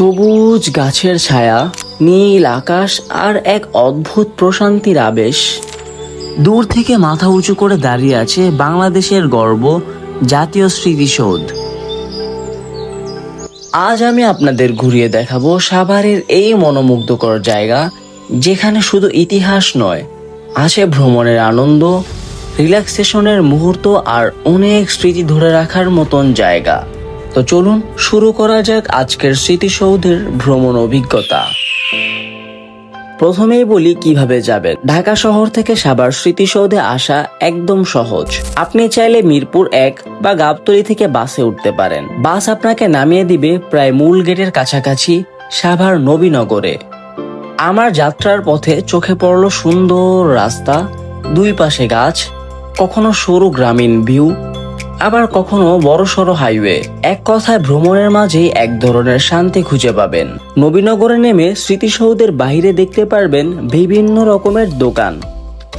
সবুজ গাছের ছায়া, নীল আকাশ আর এক অদ্ভুত প্রশান্তির আবেশ। দূর থেকে মাথা উঁচু করে দাঁড়িয়ে আছে বাংলাদেশের গর্ব, জাতীয় স্মৃতিসৌধ। আজ আমি আপনাদের ঘুরিয়ে দেখাবো সাভারের এই মনোমুগ্ধকর জায়গা, যেখানে শুধু ইতিহাস নয়, আছে ভ্রমণের আনন্দ, রিল্যাক্সেশনের মুহূর্ত আর অনেক স্মৃতি ধরে রাখার মতন জায়গা। তো চলুন শুরু করা যাক আজকের স্মৃতিসৌধের ভ্রমণ অভিজ্ঞতা। প্রথমেই বলি কীভাবে যাবেন। ঢাকা শহর থেকে সাভার স্মৃতিসৌধে আসা একদম সহজ। আপনি চাইলে মিরপুর এক বা গাবতলী থেকে বাসে উঠতে পারেন। বাস আপনাকে নামিয়ে দিবে প্রায় মূল গেটের কাছাকাছি সাভার নবীনগরে। আমার যাত্রার পথে চোখে পড়ল সুন্দর রাস্তা, দুই পাশে গাছ, কখনো সরু গ্রামীণ ভিউ আবার কখনো বড়সড় হাইওয়ে। এক কথায় ভ্রমণের মাঝেই এক ধরনের শান্তি খুঁজে পাবেন। নবীনগরে নেমে স্মৃতিসৌধের বাইরে দেখতে পারবেন বিভিন্ন রকমের দোকান।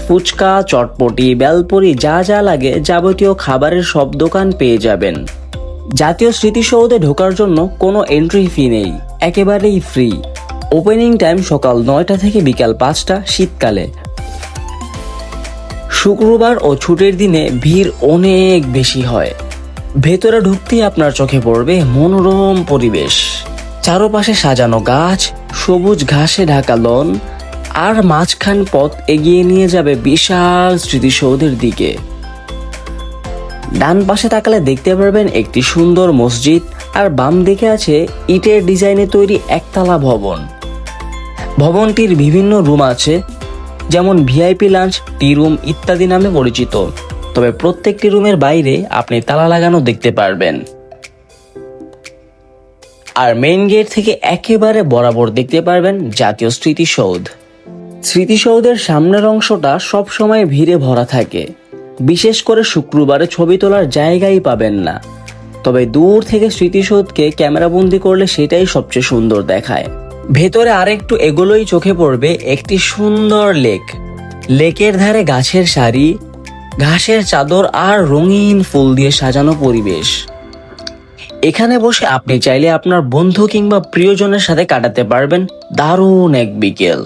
ফুচকা, চটপটি, বেলপুরি, যা যা লাগে যাবতীয় খাবারের সব দোকান পেয়ে যাবেন। জাতীয় স্মৃতিসৌধে ঢোকার জন্য কোনো এন্ট্রি ফি নেই। একেবারেই ফ্রি ওপেনিং টাইম সকাল নয়টা থেকে বিকাল পাঁচটা শীতকালে। শুক্রবার ও ছুটির দিনে ভিড় অনেক বেশি হয়। ভেতরে ঢুকতেই আপনার চোখে পড়বে মনোরম পরিবেশ। চারপাশে সাজানো গাছ, সবুজ ঘাসে ঢাকা লন, আর মাঝখান পথ এগিয়ে নিয়ে যাবে বিশাল স্মৃতিসৌধের দিকে। ডান পাশে তাকালে দেখতে পারবেন একটি সুন্দর মসজিদ, আর বাম দিকে আছে ইটের ডিজাইনে তৈরি একতলা ভবন। ভবনটির বিভিন্ন রুম আছে যেমন ভিআইপি লাঞ্চ, টি রুম ইত্যাদি নামে পরিচিত। তবে প্রত্যেকটি রুমের বাইরে আপনি তালা লাগানো দেখতে পারবেন। আর মেইন গেট থেকে একেবারে বরাবর দেখতে পারবেন জাতীয় স্মৃতিসৌধ। স্মৃতিসৌধের সামনের অংশটা সব সময় ভিড়ে ভরা থাকে। বিশেষ করে শুক্রবারে ছবি তোলার জায়গাই পাবেন না। তবে দূর থেকে স্মৃতিসৌধকে ক্যামেরাবন্দি করলে সেটাই সবচেয়ে সুন্দর দেখায়। ভেতরে আরেকটু এগুলোই চোখে পড়বে একটি সুন্দর লেক। লেকের ধারে গাছের সারি, ঘাসের চাদর আর রঙিন ফুল দিয়ে সাজানো পরিবেশ। এখানে বসে আপনি চাইলে আপনার বন্ধু কিংবা প্রিয়জনের সাথে কাটাতে পারবেন দারুণ এক বিকেল।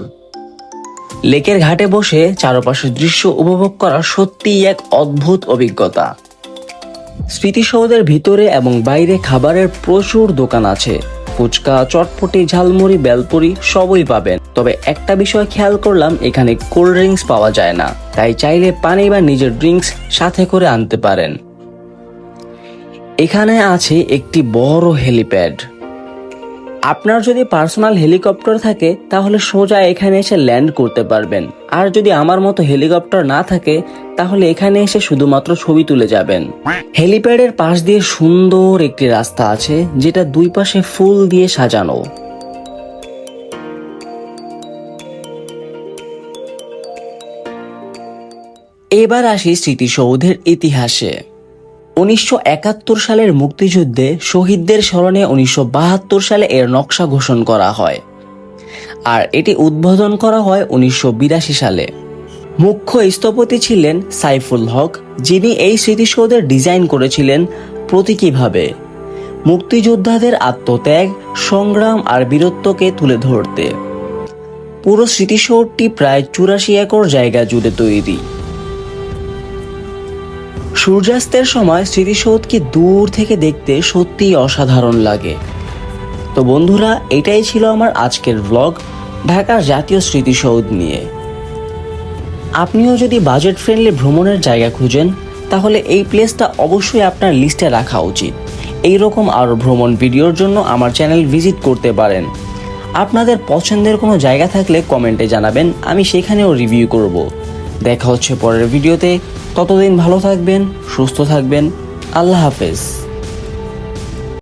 লেকের ঘাটে বসে চারপাশের দৃশ্য উপভোগ করা সত্যিই এক অদ্ভুত অভিজ্ঞতা। স্মৃতিসৌধের ভিতরে এবং বাইরে খাবারের প্রচুর দোকান আছে। ফুচকা, চটপটি, ঝালমুড়ি, বেলপুরি সবই পাবেন। তবে একটা বিষয় খেয়াল করলাম, এখানে কোল্ড ড্রিঙ্কস পাওয়া যায় না। তাই চাইলে পানি বা নিজের ড্রিঙ্কস সাথে করে আনতে পারেন। এখানে আছে একটি বড় হেলিপ্যাড আপনার যদি পার্সোনাল হেলিকপ্টার থাকে, তাহলে সোজা এখানে এসে ল্যান্ড করতে পারবেন। আর যদি আমার মতো হেলিকপ্টার না থাকে, তাহলে এখানে এসে শুধুমাত্র ছবি তুলে যাবেন। হেলিপ্যাডের পাশ দিয়ে সুন্দর একটি রাস্তা আছে, যেটা দুই পাশে ফুল দিয়ে সাজানো। এবার আসি স্মৃতিসৌধের ইতিহাসে। উনিশশো একাত্তর সালের মুক্তিযুদ্ধে শহীদদের স্মরণে উনিশশো বাহাত্তর সালে এর নকশা ঘোষণ করা হয়। আর এটি উদ্বোধন করা হয় উনিশশো বিরাশি সালে। মুখ্য স্থপতি ছিলেন সাইফুল হক, যিনি এই স্মৃতিসৌধের ডিজাইন করেছিলেন প্রতীকীভাবে। মুক্তিযোদ্ধাদের আত্মত্যাগ, সংগ্রাম আর বীরত্বকে তুলে ধরতে। পুরো স্মৃতিসৌধটি প্রায় চুরাশি একর জায়গা জুড়ে তৈরি। সূর্যাস্তের সময় স্মৃতিসৌধকে দূর থেকে দেখতে সত্যিই অসাধারণ লাগে। তো বন্ধুরা, এটাই ছিল আমার আজকের ব্লগ ঢাকার জাতীয় স্মৃতিসৌধ নিয়ে। আপনিও যদি বাজেট ফ্রেন্ডলি ভ্রমণের জায়গা খুঁজেন, তাহলে এই প্লেসটা অবশ্যই আপনার লিস্টে রাখা উচিত। এই রকম আরও ভ্রমণ ভিডিওর জন্য আমার চ্যানেল ভিজিট করতে পারেন। আপনাদের পছন্দের কোনো জায়গা থাকলে কমেন্টে জানাবেন, আমি সেখানেও রিভিউ করব। দেখা হচ্ছে পরের ভিডিওতে ততদিন ভালো থাকবেন, সুস্থ থাকবেন। আল্লাহ হাফেজ।